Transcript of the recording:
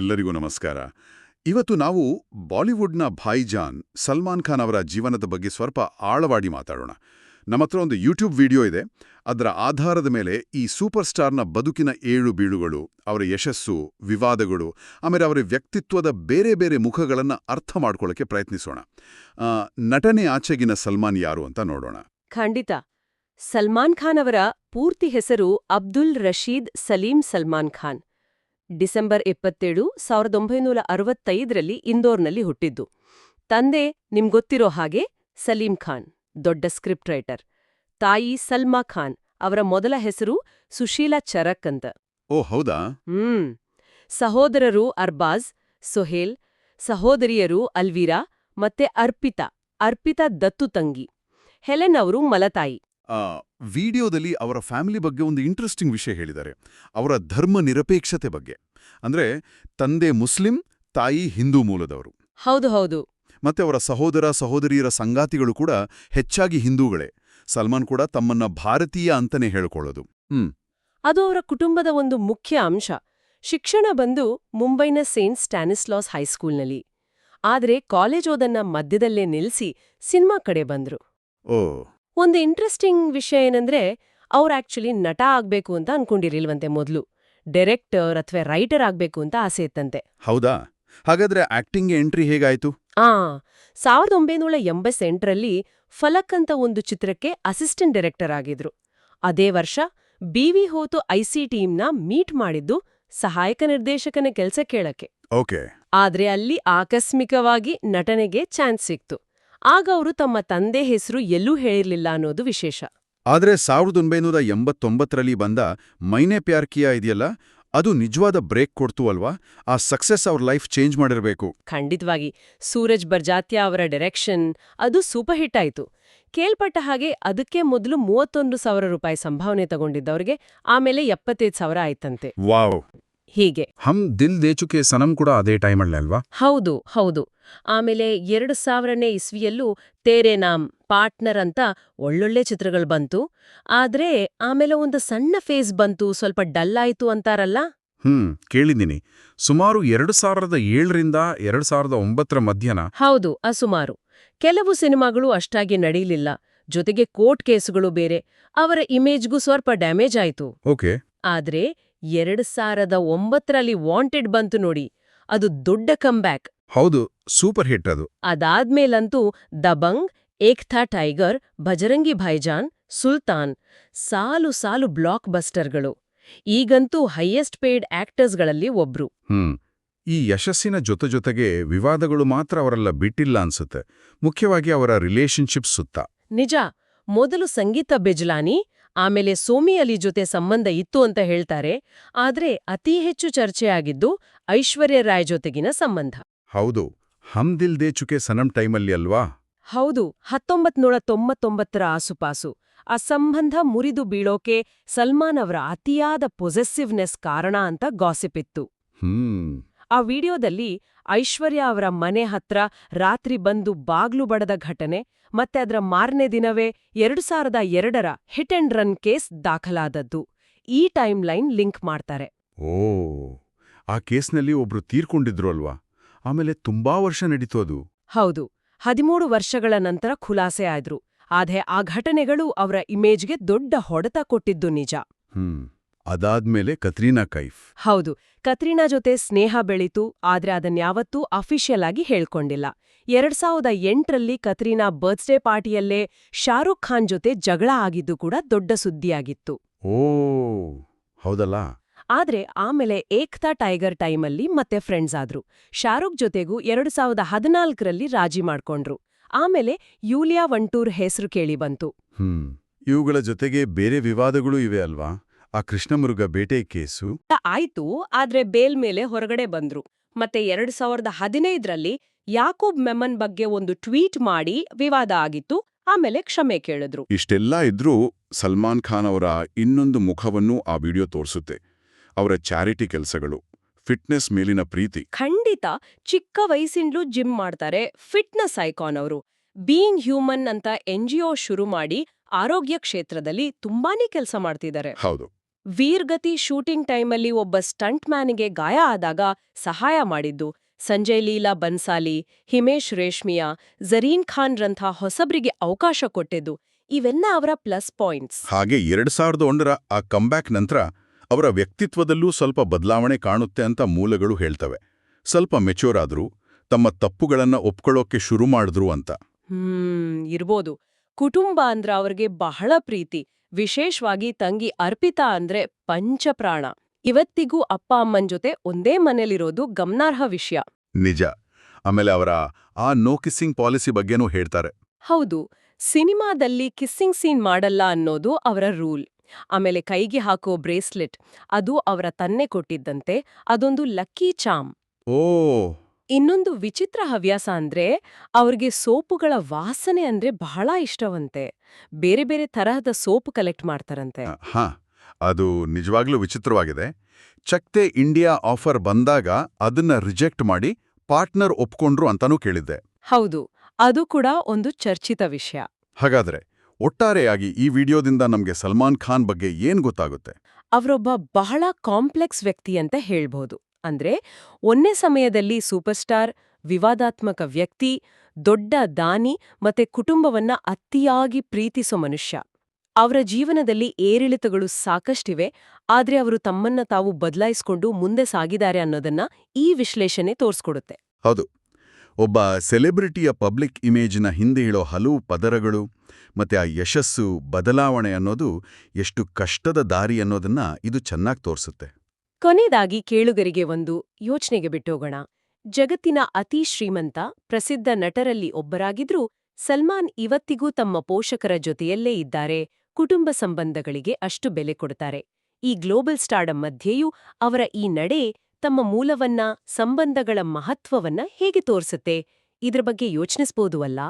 ಎಲ್ಲರಿಗೂ ನಮಸ್ಕಾರ. ಇವತ್ತು ನಾವು ಬಾಲಿವುಡ್ನ ಭಾಯಿಜಾನ್ ಸಲ್ಮಾನ್ ಖಾನ್ ಅವರ ಜೀವನದ ಬಗ್ಗೆ ಸ್ವಲ್ಪ ಆಳವಾಡಿ ಮಾತಾಡೋಣ. ನಮ್ಮ ಹತ್ರ ಒಂದು ಯೂಟ್ಯೂಬ್ ವಿಡಿಯೋ ಇದೆ. ಅದರ ಆಧಾರದ ಮೇಲೆ ಈ ಸೂಪರ್ ಸ್ಟಾರ್ನ ಬದುಕಿನ ಏಳು ಬೀಳುಗಳು, ಅವರ ಯಶಸ್ಸು, ವಿವಾದಗಳು, ಆಮೇಲೆ ಅವರ ವ್ಯಕ್ತಿತ್ವದ ಬೇರೆ ಬೇರೆ ಮುಖಗಳನ್ನು ಅರ್ಥ ಮಾಡ್ಕೊಳ್ಳೋಕ್ಕೆ ಪ್ರಯತ್ನಿಸೋಣ. ನಟನೆ ಆಚೆಗಿನ ಸಲ್ಮಾನ್ ಯಾರು ಅಂತ ನೋಡೋಣ. ಖಂಡಿತ. ಸಲ್ಮಾನ್ ಖಾನ್ ಅವರ ಪೂರ್ತಿ ಹೆಸರು ಅಬ್ದುಲ್ ರಶೀದ್ ಸಲೀಂ ಸಲ್ಮಾನ್ ಖಾನ್. ಡಿಸೆಂಬರ್ ಇಪ್ಪತ್ತೇಳು ಸಾವಿರದ ಒಂಬೈನೂರ ಅರವತ್ತೈದರಲ್ಲಿ ಇಂದೋರ್ನಲ್ಲಿ ಹುಟ್ಟಿದ್ದು. ತಂದೆ ನಿಮ್ಗೊತ್ತಿರೋ ಹಾಗೆ ಸಲೀಂ ಖಾನ್ ದೊಡ್ಡ ಸ್ಕ್ರಿಪ್ಟ್ ರೈಟರ್. ತಾಯಿ ಸಲ್ಮಾ ಖಾನ್ ಅವರ ಮೊದಲ ಹೆಸರು ಸುಶೀಲಾ ಚರಕ್ ಅಂತ. ಓ ಹೌದಾ? ಹ್ಮ್. ಸಹೋದರರು ಅರ್ಬಾಜ್ ಸೊಹೇಲ್ ಸಹೋದರಿಯರು ಅಲ್ವೀರಾ ಮತ್ತೆ ಅರ್ಪಿತಾ ಅರ್ಪಿತಾ ದತ್ತು ತಂಗಿ. ಹೆಲೆನ್ ಅವರು ಮಲತಾಯಿ. ವಿಡಿಯೋದಲ್ಲಿ ಅವರ ಫ್ಯಾಮಿಲಿ ಬಗ್ಗೆ ಒಂದು ಇಂಟ್ರೆಸ್ಟಿಂಗ್ ವಿಷಯ ಹೇಳಿದ್ದಾರೆ. ಅವರ ಧರ್ಮ ನಿರಪೇಕ್ಷತೆ ಬಗ್ಗೆ. ಅಂದ್ರೆ ತಂದೆ ಮುಸ್ಲಿಂ ತಾಯಿ ಹಿಂದೂ ಮೂಲದವರು. ಹೌದು ಹೌದು. ಮತ್ತೆ ಅವರ ಸಹೋದರ ಸಹೋದರಿಯರ ಸಂಗಾತಿಗಳು ಕೂಡ ಹೆಚ್ಚಾಗಿ ಹಿಂದೂಗಳೇ. ಸಲ್ಮಾನ್ ಕೂಡ ತಮ್ಮನ್ನ ಭಾರತೀಯ ಅಂತಾನೆ ಹೇಳಿಕೊಳ್ಳೋದು. ಹ್ಮ್. ಅದು ಅವರ ಕುಟುಂಬದ ಒಂದು ಮುಖ್ಯ ಅಂಶ. ಶಿಕ್ಷಣ ಬಂದು ಮುಂಬೈನ ಸೇಂಟ್ ಸ್ಟ್ಯಾನಿಸ್ಲಾಸ್ ಹೈಸ್ಕೂಲ್ನಲ್ಲಿ. ಆದ್ರೆ ಕಾಲೇಜ್ ಓದನ್ನ ಮಧ್ಯದಲ್ಲೇ ನಿಲ್ಸಿ ಸಿನಿಮಾ ಕಡೆ ಬಂದ್ರು. ಓ. ಒಂದು ಇಂಟ್ರೆಸ್ಟಿಂಗ್ ವಿಷಯ ಏನಂದ್ರೆ ಅವ್ರು ಆಕ್ಚುಲಿ ನಟ ಆಗ್ಬೇಕು ಅಂತ ಅನ್ಕೊಂಡಿರಿಲ್ವಂತೆ ಮೊದ್ಲು. ಡೈರೆಕ್ಟರ್ ಅಥವಾ ರೈಟರ್ ಆಗ್ಬೇಕು ಅಂತ ಆಸೆ ಇತ್ತಂತೆ. ಹೌದಾ? ಹಾಗಾದ್ರೆ ಆಕ್ಟಿಂಗ್ಗೆ ಎಂಟ್ರಿ ಹೇಗಾಯ್ತು? ಆ ಸಾವಿರದ ಒಂಬೈನೂರ ಎಂಬತ್ತೆಂಟರಲ್ಲಿ ಫಲಕ್ ಅಂತ ಒಂದು ಚಿತ್ರಕ್ಕೆ ಅಸಿಸ್ಟೆಂಟ್ ಡೈರೆಕ್ಟರ್ ಆಗಿದ್ರು. ಅದೇ ವರ್ಷ ಬಿ ವಿ ಹೋತು ಐಸಿ ಟೀಮ್ನ ಮೀಟ್ ಮಾಡಿದ್ದು ಸಹಾಯಕ ನಿರ್ದೇಶಕನ ಕೆಲಸ ಕೇಳಕ್ಕೆ. ಓಕೆ. ಆದ್ರೆ ಅಲ್ಲಿ ಆಕಸ್ಮಿಕವಾಗಿ ನಟನೆಗೆ ಚಾನ್ಸ್ ಸಿಕ್ತು. ಆಗ ಅವರು ತಮ್ಮ ತಂದೆ ಹೆಸರು ಎಲ್ಲೂ ಹೇಳಿರ್ಲಿಲ್ಲ ಅನ್ನೋದು ವಿಶೇಷ. ಆದ್ರೆ ಸಾವಿರದ ಒಂಬೈನೂರ ಎಂಬತ್ತೊಂಬತ್ತರಲ್ಲಿ ಬಂದ ಮೈನೆ ಪ್ಯಾರ್ ಕಿಯಾ ಇದೆಯಲ್ಲ ಅದು ನಿಜವಾದ ಬ್ರೇಕ್ ಕೊಡ್ತು ಅಲ್ವಾ? ಆ ಸಕ್ಸಸ್ ಅವ್ರ ಲೈಫ್ ಚೇಂಜ್ ಮಾಡಿರಬೇಕು. ಖಂಡಿತವಾಗಿ. ಸೂರಜ್ ಬರ್ಜಾತ್ಯ ಅವರ ಡೈರೆಕ್ಷನ್ ಅದು ಸೂಪರ್ ಹಿಟ್ ಆಯ್ತು. ಕೇಳ್ಪಟ್ಟ ಹಾಗೆ ಅದಕ್ಕೆ ಮೊದಲು ಮೂವತ್ತೊಂದು ಸಾವಿರ ರೂಪಾಯಿ ಸಂಭಾವನೆ ತಗೊಂಡಿದ್ದವರಿಗೆ ಆಮೇಲೆ ಎಪ್ಪತ್ತೈದು ಸಾವಿರ ಆಯ್ತಂತೆ. ವಾವ್. ಹೀಗೆ. ಹಮ್ ದಿಲ್ ದೇಚುಕೆ ಸನಂ ಕೂಡ ಅದೇ ಟೈಮಲ್ಲಿ ಅಲ್ವಾ? ಹೌದು ಹೌದು. ಆಮೇಲೆ ಎರಡು ಸಾವಿರನೇ ಇಸ್ವಿಯಲ್ಲೂ ತೇರೆ ನಾಮ್ ಪಾರ್ಟ್ನರ್ ಅಂತ ಒಳ್ಳೊಳ್ಳೆ ಚಿತ್ರಗಳು ಬಂತು. ಆದ್ರೆ ಆಮೇಲೆ ಒಂದು ಸಣ್ಣ ಫೇಸ್ ಬಂತು ಸ್ವಲ್ಪ ಡಲ್ ಆಯ್ತು ಅಂತಾರಲ್ಲ? ಹ್ಮ್ ಕೇಳಿದ್ದೀನಿ. ಸುಮಾರು ಎರಡು ಸಾವಿರದ ಏಳರಿಂದ ಎರಡು ಸಾವಿರದ ಒಂಬತ್ತರ ಮಧ್ಯನ ಹೌದು ಅಸುಮಾರು. ಕೆಲವು ಸಿನಿಮಾಗಳು ಅಷ್ಟಾಗಿ ನಡೀಲಿಲ್ಲ. ಜೊತೆಗೆ ಕೋರ್ಟ್ ಕೇಸುಗಳು ಬೇರೆ. ಅವರ ಇಮೇಜ್ಗೂ ಸ್ವಲ್ಪ ಡ್ಯಾಮೇಜ್ ಆಯ್ತು. ಓಕೆ. ಆದ್ರೆ ಎರಡ್ ಸಾವಿರದ ಒಂಬತ್ತರಲ್ಲಿ ವಾಂಟೆಡ್ ಬಂತು ನೋಡಿ ಅದು ದೊಡ್ಡ ಕಂಬ್ಯಾಕ್ ಹೌದು ಸೂಪರ್ ಹಿಟ್ ಅದು. ಅದಾದ್ಮೇಲಂತೂ ದಬಂಗ್ ಏಕ್ಥಾ ಟೈಗರ್ ಭಜರಂಗಿ ಭಾಯ್ಜಾನ್ ಸುಲ್ತಾನ್ ಸಾಲು ಸಾಲು ಬ್ಲಾಕ್ ಬಸ್ಟರ್ಗಳು ಈಗಂತೂ ಹೈಯೆಸ್ಟ್ ಪೇಯ್ಡ್ ಆಕ್ಟರ್ಸ್ಗಳಲ್ಲಿ ಒಬ್ರು. ಹ್ಮ್ ಈ ಯಶಸ್ಸಿನ ಜೊತೆ ಜೊತೆಗೆ ವಿವಾದಗಳು ಮಾತ್ರ ಅವರೆಲ್ಲ ಬಿಟ್ಟಿಲ್ಲ ಅನ್ಸುತ್ತೆ. ಮುಖ್ಯವಾಗಿ ಅವರ ರಿಲೇಶನ್ಶಿಪ್ ಸುತ್ತ. ನಿಜ ಮೊದಲು ಸಂಗೀತ ಬೆಜ್ಲಾನಿ ಆಮೇಲೆ ಸೋಮಿ ಅಲಿ ಜೊತೆ ಸಂಬಂಧ ಇತ್ತು ಅಂತ ಹೇಳ್ತಾರೆ ಆದ್ರೆ ಅತಿ ಹೆಚ್ಚು ಚರ್ಚೆಯಾಗಿದ್ದು ಐಶ್ವರ್ಯ ರಾಯ್ ಜೊತೆಗಿನ ಸಂಬಂಧ. ಹೌದು ಹಮ್ ದಿಲ್ ದೇ ಚುಕೆ ಸನಮ್ ಟೈಮಲ್ಲಿ ಅಲ್ವಾ? ಹೌದು ಹತ್ತೊಂಬತ್ ನೂರ ತೊಂಬತ್ತೊಂಬತ್ತರ ಆಸುಪಾಸು. ಆ ಸಂಬಂಧ ಮುರಿದು ಬೀಳೋಕೆ ಸಲ್ಮಾನ್ ಅವರ ಅತಿಯಾದ ಪೊಸೆಸಿವ್ನೆಸ್ ಕಾರಣ ಅಂತ ಗಾಸಿಪಿತ್ತು ಹ್ಮ್. ಆ ವಿಡಿಯೋದಲ್ಲಿ ಐಶ್ವರ್ಯ ಅವರ ಮನೆ ಹತ್ರ ರಾತ್ರಿ ಬಂದು ಬಾಗ್ಲು ಬಡದ ಘಟನೆ ಮತ್ತೆ ಅದರ ಮಾರನೇ ದಿನವೇ ಎರಡು ಸಾವಿರದ ಎರಡರ ಹಿಟ್ ಅಂಡ್ ರನ್ ಕೇಸ್ ದಾಖಲಾದದ್ದು. ಈ ಟೈಮ್ ಲೈನ್ ಲಿಂಕ್ ಮಾಡ್ತಾರೆ. ಓ ಆ ಕೇಸ್ನಲ್ಲಿ ಒಬ್ರು ತೀರ್ಕೊಂಡಿದ್ರು ಅಲ್ವಾ? ಆಮೇಲೆ ತುಂಬಾ ವರ್ಷ ನಡೀತು ಅದು. ಹೌದು ಹದಿಮೂರು ವರ್ಷಗಳ ನಂತರ ಖುಲಾಸೆ ಆದ್ರು. ಆದ್ರೆ ಆ ಘಟನೆಗಳು ಅವರ ಇಮೇಜ್ಗೆ ದೊಡ್ಡ ಹೊಡೆತ ಕೊಟ್ಟಿದ್ದು ನಿಜ. ಹ್ಮ್. ಅದಾದ್ಮೇಲೆ ಕತ್ರೀನಾ ಕೈಫ್. ಹೌದು ಕತ್ರೀನಾ ಜೊತೆ ಸ್ನೇಹ ಬೆಳೀತು ಆದ್ರೆ ಅದನ್ಯಾವತ್ತೂ ಅಫಿಷಿಯಲ್ ಆಗಿ ಹೇಳ್ಕೊಂಡಿಲ್ಲ. ಎರಡ್ ಸಾವಿರದ ಎಂಟರಲ್ಲಿ ಕತ್ರೀನಾ ಬರ್ತ್ಡೇ ಪಾರ್ಟಿಯಲ್ಲೇ ಶಾರುಖ್ ಖಾನ್ ಜೊತೆ ಜಗಳ ಆಗಿದ್ದು ಕೂಡ ದೊಡ್ಡ ಸುದ್ದಿಯಾಗಿತ್ತು. ಓ ಹೌದಲ್ಲ? ಆದ್ರೆ ಆಮೇಲೆ ಏಕ್ತಾ ಟೈಗರ್ ಟೈಮಲ್ಲಿ ಮತ್ತೆ ಫ್ರೆಂಡ್ಸ್ ಆದ್ರು. ಶಾರುಖ್ ಜೊತೆಗೂ ಎರಡ್ ಸಾವಿರದ ಹದಿನಾಲ್ಕರಲ್ಲಿ ರಾಜಿ ಮಾಡ್ಕೊಂಡ್ರು. ಆಮೇಲೆ ಯೂಲಿಯಾ ವಂಟೂರ್ ಹೆಸರು ಕೇಳಿ ಬಂತು. ಹ್ಮ್ ಇವುಗಳ ಜೊತೆಗೆ ಬೇರೆ ವಿವಾದಗಳೂ ಇವೆ ಅಲ್ವಾ? ಆ ಕೃಷ್ಣಮೃಗ ಬೇಟೆ ಕೇಸು ಆಯ್ತು ಆದ್ರೆ ಬೇಲ್ ಮೇಲೆ ಹೊರಗಡೆ ಬಂದ್ರು. ಮತ್ತೆ ಎರಡ್ ಸಾವಿರದ ಹದಿನೈದರಲ್ಲಿ ಯಾಕೂಬ್ ಮೆಮನ್ ಬಗ್ಗೆ ಒಂದು ಟ್ವೀಟ್ ಮಾಡಿ ವಿವಾದ ಆಗಿತ್ತು ಆಮೇಲೆ ಕ್ಷಮೆ ಕೇಳಿದ್ರು. ಇಷ್ಟೆಲ್ಲ ಇದ್ರೂ ಸಲ್ಮಾನ್ ಖಾನ್ ಅವರ ಇನ್ನೊಂದು ಮುಖವನ್ನು ಆ ವಿಡಿಯೋ ತೋರಿಸುತ್ತೆ. ಅವರ ಚಾರಿಟಿ ಕೆಲಸಗಳು ಫಿಟ್ನೆಸ್ ಮೇಲಿನ ಪ್ರೀತಿ. ಖಂಡಿತ ಚಿಕ್ಕ ವಯಸ್ಸಿಂದಲೂ ಜಿಮ್ ಮಾಡ್ತಾರೆ ಫಿಟ್ನೆಸ್ ಐಕಾನ್ ಅವರು. ಬೀಯಿಂಗ್ ಹ್ಯೂಮನ್ ಅಂತ ಎನ್ಜಿಒ ಶುರು ಮಾಡಿ ಆರೋಗ್ಯ ಕ್ಷೇತ್ರದಲ್ಲಿ ತುಂಬಾನೇ ಕೆಲಸ ಮಾಡ್ತಿದ್ದಾರೆ. ಹೌದು. ವೀರ್ಗತಿ ಶೂಟಿಂಗ್ ಟೈಮಲ್ಲಿ ಒಬ್ಬ ಸ್ಟಂಟ್ ಮ್ಯಾನಿಗೆ ಗಾಯ ಆದಾಗ ಸಹಾಯ ಮಾಡಿದ್ದು. ಸಂಜಯ್ ಲೀಲಾ ಬನ್ಸಾಲಿ ಹಿಮೇಶ್ ರೇಷ್ಮಿಯಾ ಜರೀನ್ ಖಾನ್ರಂಥ ಹೊಸಬ್ರಿಗೆ ಅವಕಾಶ ಕೊಟ್ಟಿದ್ದು. ಇವೆಲ್ಲ ಅವರ ಪ್ಲಸ್ ಪಾಯಿಂಟ್ಸ್. ಹಾಗೆ ಎರಡ್ ಸಾವಿರದ ಒಂದರ ಆ ಕಂಬ್ಯಾಕ್ ನಂತರ ಅವರ ವ್ಯಕ್ತಿತ್ವದಲ್ಲೂ ಸ್ವಲ್ಪ ಬದಲಾವಣೆ ಕಾಣುತ್ತೆ ಅಂತ ಮೂಲಗಳು ಹೇಳ್ತವೆ. ಸ್ವಲ್ಪ ಮೆಚೂರ್ ಆದ್ರು ತಮ್ಮ ತಪ್ಪುಗಳನ್ನ ಒಪ್ಕೊಳ್ಳೋಕೆ ಶುರು ಮಾಡಿದ್ರು ಅಂತ. ಹ್ಮ್ ಇರ್ಬೋದು. ಕುಟುಂಬ ಅಂದ್ರ ಅವ್ರಿಗೆ ಬಹಳ ಪ್ರೀತಿ. ವಿಶೇಷವಾಗಿ ತಂಗಿ ಅರ್ಪಿತಾ ಅಂದ್ರೆ ಪಂಚಪ್ರಾಣ. ಇವತ್ತಿಗೂ ಅಪ್ಪ ಅಮ್ಮನ್ ಜೊತೆ ಒಂದೇ ಮನೇಲಿರೋದು ಗಮನಾರ್ಹ ವಿಷಯ. ನಿಜ. ಆಮೇಲೆ ಅವರ ಆ ನೋ ಕಿಸ್ಸಿಂಗ್ ಪಾಲಿಸಿ ಬಗ್ಗೆನೂ ಹೇಳ್ತಾರೆ. ಹೌದು. ಸಿನಿಮಾದಲ್ಲಿ ಕಿಸ್ಸಿಂಗ್ ಸೀನ್ ಮಾಡಲ್ಲ ಅನ್ನೋದು ಅವರ ರೂಲ್. ಆಮೇಲೆ ಕೈಗೆ ಹಾಕೋ ಬ್ರೇಸ್ಲೆಟ್ ಅದು ಅವರ ತನ್ನೆ ಕೊಟ್ಟಿದ್ದಂತೆ ಅದೊಂದು ಲಕ್ಕಿ ಚಾಮ್. ಓ. ಇನ್ನೊಂದು ವಿಚಿತ್ರ ಹವ್ಯಾಸ ಅಂದ್ರೆ ಅವ್ರಿಗೆ ಸೋಪುಗಳ ವಾಸನೆ ಅಂದ್ರೆ ಬಹಳ ಇಷ್ಟವಂತೆ. ಬೇರೆ ಬೇರೆ ತರಹದ ಸೋಪು ಕಲೆಕ್ಟ್ ಮಾಡ್ತಾರಂತೆ. ಹಾ ಅದು ನಿಜವಾಗ್ಲೂ ವಿಚಿತ್ರವಾಗಿದೆ. ಚಕ್ತೆ ಇಂಡಿಯಾ ಆಫರ್ ಬಂದಾಗ ಅದನ್ನ ರಿಜೆಕ್ಟ್ ಮಾಡಿ ಪಾರ್ಟ್ನರ್ ಒಪ್ಕೊಂಡ್ರು ಅಂತಾನೂ ಕೇಳಿದ್ದೆ. ಹೌದು ಅದು ಕೂಡ ಒಂದು ಚರ್ಚಿತ ವಿಷಯ. ಹಾಗಾದ್ರೆ ಒಟ್ಟಾರೆಯಾಗಿ ಈ ವಿಡಿಯೋದಿಂದ ನಮ್ಗೆ ಸಲ್ಮಾನ್ ಖಾನ್ ಬಗ್ಗೆ ಏನ್ ಗೊತ್ತಾಗುತ್ತೆ? ಅವರೊಬ್ಬ ಬಹಳ ಕಾಂಪ್ಲೆಕ್ಸ್ ವ್ಯಕ್ತಿ ಅಂತ ಹೇಳ್ಬೋದು. ಅಂದ್ರೆ ಒಂದೇ ಸಮಯದಲ್ಲಿ ಸೂಪರ್ ಸ್ಟಾರ್ ವಿವಾದಾತ್ಮಕ ವ್ಯಕ್ತಿ, ದೊಡ್ಡ ದಾನಿ ಮತ್ತೆ ಕುಟುಂಬವನ್ನ ಅತಿಯಾಗಿ ಪ್ರೀತಿಸೋ ಮನುಷ್ಯ. ಅವರ ಜೀವನದಲ್ಲಿ ಏರಿಳಿತಗಳು ಸಾಕಷ್ಟಿವೆ, ಆದ್ರೆ ಅವರು ತಮ್ಮನ್ನ ತಾವು ಬದಲಾಯಿಸಿಕೊಂಡು ಮುಂದೆ ಸಾಗಿದ್ದಾರೆ ಅನ್ನೋದನ್ನ ಈ ವಿಶ್ಲೇಷಣೆ ತೋರಿಸ್ಕೊಡುತ್ತೆ. ಹೌದು. ಒಬ್ಬ ಸೆಲೆಬ್ರಿಟಿಯ ಪಬ್ಲಿಕ್ ಇಮೇಜ್ನ ಹಿಂದೆ ಇಳೋ ಹಲವು ಪದರಗಳು ಮತ್ತೆ ಆ ಯಶಸ್ಸು ಬದಲಾವಣೆ ಅನ್ನೋದು ಎಷ್ಟು ಕಷ್ಟದ ದಾರಿ ಅನ್ನೋದನ್ನ ಇದು ಚೆನ್ನಾಗಿ ತೋರಿಸುತ್ತೆ. ಕೊನೆಯದಾಗಿ ಕೇಳುಗರಿಗೆ ಒಂದು ಯೋಚನೆಗೆ ಬಿಟ್ಟೋಗೋಣ. ಜಗತ್ತಿನ ಅತಿ ಶ್ರೀಮಂತ, ಪ್ರಸಿದ್ಧ ನಟರಲ್ಲಿ ಒಬ್ಬರಾಗಿದ್ರೂ ಸಲ್ಮಾನ್ ಇವತ್ತಿಗೂ ತಮ್ಮ ಪೋಷಕರ ಜೊತೆಯಲ್ಲೇ ಇದ್ದಾರೆ, ಕುಟುಂಬ ಸಂಬಂಧಗಳಿಗೆ ಅಷ್ಟು ಬೆಲೆ ಕೊಡ್ತಾರೆ. ಈ ಗ್ಲೋಬಲ್ ಸ್ಟಾರ್ಡಮ್ ಮಧ್ಯೆಯೂ ಅವರ ಈ ನಡೆ ತಮ್ಮ ಮೂಲವನ್ನ, ಸಂಬಂಧಗಳ ಮಹತ್ವವನ್ನ ಹೇಗೆ ತೋರಿಸುತ್ತೆ? ಇದ್ರ ಬಗ್ಗೆ ಯೋಚಿಸ್ಬೋದು ಅಲ್ಲ?